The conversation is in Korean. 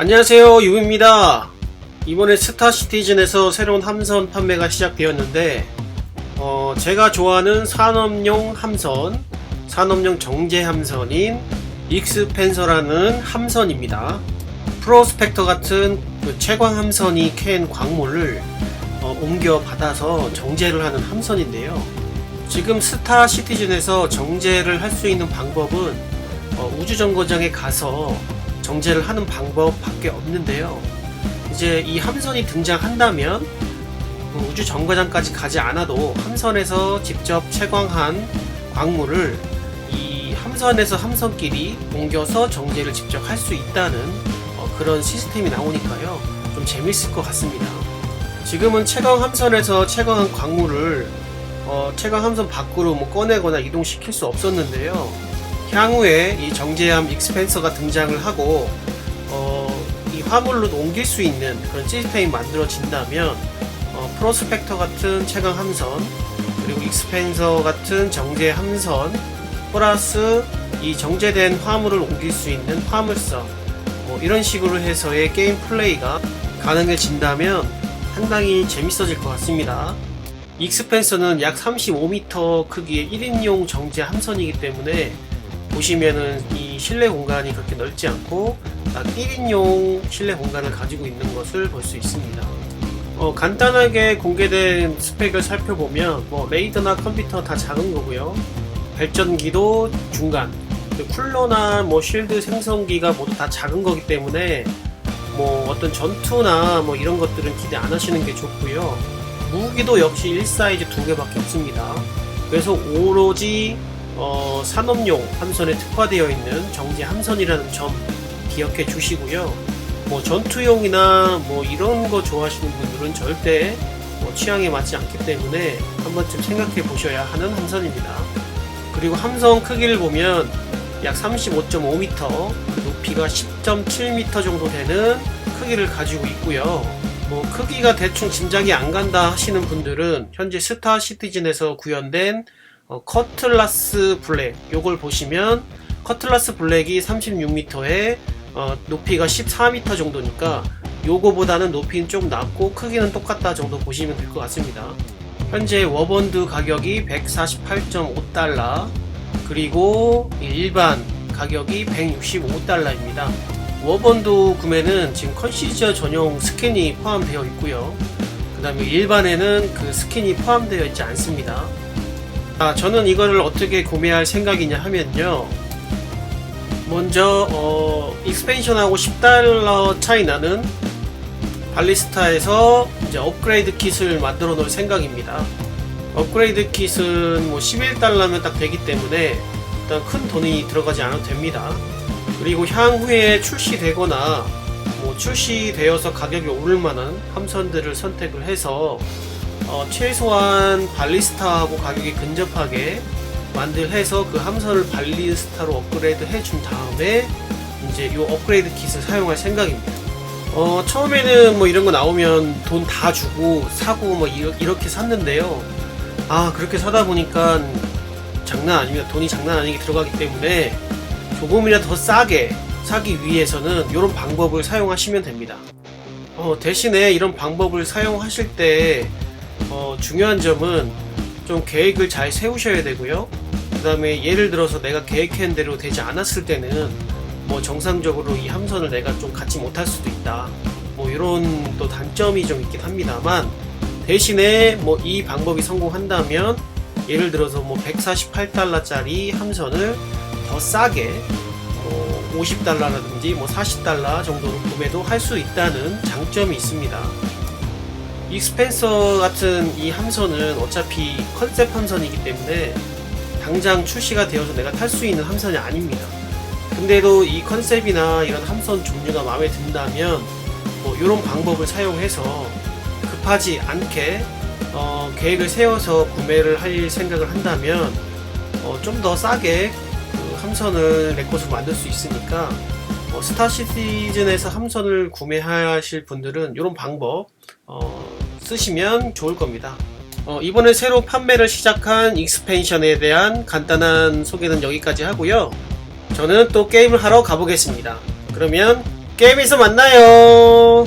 안녕하세요 유입니다. 이번에 스타시티즌에서 새로운 함선 판매가 시작되었는데 어, 제가 좋아하는 산업용 함선 산업용 정제 함선인 익스펜서라는 함선입니다. 프로스펙터 같은 그 채광 함선이 캔 광물을 어, 옮겨 받아서 정제를 하는 함선인데요. 지금 스타 시티즌에서 정제를 할 수 있는 방법은 어, 우주정거장에 가서 정제를 하는 방법밖에 없는데요. 이제 이 함선이 등장한다면 그 우주 정거장까지 가지 않아도 함선에서 직접 채광한 광물을 이 함선에서 함선끼리 옮겨서 정제를 직접 할 수 있다는 어, 그런 시스템이 나오니까요. 좀 재밌을 것 같습니다. 지금은 채광 함선에서 채광한 광물을 어, 채광 함선 밖으로 뭐 꺼내거나 이동시킬 수 없었는데요. 향후에 이 정제함 익스펜서가 등장을 하고 어, 이 화물로 옮길 수 있는 그런 시스템이 만들어진다면 어, 프로스펙터 같은 채광 함선 그리고 익스펜서 같은 정제 함선 플러스 이 정제된 화물을 옮길 수 있는 화물선 뭐 이런 식으로 해서의 게임 플레이가 가능해진다면 상당히 재밌어질 것 같습니다. 익스펜서는 약 35m 크기의 1인용 정제 함선이기 때문에 보시면은 이 실내 공간이 그렇게 넓지 않고 딱 1인용 실내 공간을 가지고 있는 것을 볼 수 있습니다. 어, 간단하게 공개된 스펙을 살펴보면 뭐 레이더나 컴퓨터 다 작은 거고요. 발전기도 중간, 그리고 쿨러나 뭐 쉴드 생성기가 모두 다 작은 거기 때문에 뭐 어떤 전투나 뭐 이런 것들은 기대 안 하시는 게 좋고요. 무기도 역시 1사이즈 두 개밖에 없습니다. 그래서 오로지 어, 산업용 함선에 특화되어 있는 정제 함선이라는 점 기억해 주시고요. 뭐 전투용이나 뭐 이런 거 좋아하시는 분들은 절대 뭐 취향에 맞지 않기 때문에 한 번쯤 생각해 보셔야 하는 함선입니다. 그리고 함선 크기를 보면 약 35.5m, 높이가 10.7m 정도 되는 크기를 가지고 있고요. 뭐 크기가 대충 짐작이 안 간다 하시는 분들은 현재 스타 시티즌에서 구현된 어, 커틀라스 블랙 요걸 보시면 커틀라스 블랙이 36m에 어, 높이가 14m 정도니까 요거보다는 높이는 좀 낮고 크기는 똑같다 정도 보시면 될 것 같습니다. 현재 워번드 가격이 148.5달러 그리고 일반 가격이 165달러입니다. 워번드 구매는 지금 컨시저 전용 스캔이 포함되어 있고요. 그 다음에 일반에는 그 스킨이 포함되어 있지 않습니다. 아, 저는 이거를 어떻게 구매할 생각이냐 하면요. 먼저 어, 익스펜션하고 10달러 차이 나는 발리스타에서 이제 업그레이드 킷을 만들어 놓을 생각입니다. 업그레이드 킷은 뭐 11달러면 딱 되기 때문에 일단 큰 돈이 들어가지 않아도 됩니다. 그리고 향후에 출시되거나 뭐 출시되어서 가격이 오를 만한 함선들을 선택을 해서 어, 최소한 발리스타하고 가격이 근접하게 만들해서 그 함선을 발리스타로 업그레이드 해준 다음에 이제 이 업그레이드 킷을 사용할 생각입니다. 어, 처음에는 뭐 이런 거 나오면 돈 다 주고 사고 뭐 이렇게 샀는데요. 아, 그렇게 사다 보니까 장난 아닙니다. 돈이 장난 아니게 들어가기 때문에 조금이라도 더 싸게 사기 위해서는 이런 방법을 사용하시면 됩니다. 어, 대신에 이런 방법을 사용하실 때 어, 중요한 점은 좀 계획을 잘 세우셔야 되고요. 그 다음에 예를 들어서 내가 계획한 대로 되지 않았을 때는 뭐 정상적으로 이 함선을 내가 좀 갖지 못할 수도 있다. 뭐 이런 또 단점이 좀 있긴 합니다만 대신에 뭐 이 방법이 성공한다면 예를 들어서 뭐 148달러짜리 함선을 더 싸게 뭐 50달러라든지 뭐 40달러 정도로 구매도 할 수 있다는 장점이 있습니다. 익스펜서 같은 이 함선은 어차피 컨셉 함선이기 때문에 당장 출시가 되어서 내가 탈 수 있는 함선이 아닙니다. 근데도 이 컨셉이나 이런 함선 종류가 마음에 든다면 뭐 이런 방법을 사용해서 급하지 않게 어, 계획을 세워서 구매를 할 생각을 한다면 어, 좀 더 싸게 그 함선을 레코스로 만들 수 있으니까 어, 스타 시티즌에서 함선을 구매하실 분들은 이런 방법 어, 쓰시면 좋을 겁니다. 어, 이번에 새로 판매를 시작한 익스펜션에 대한 간단한 소개는 여기까지 하고요. 저는 또 게임을 하러 가보겠습니다. 그러면 게임에서 만나요.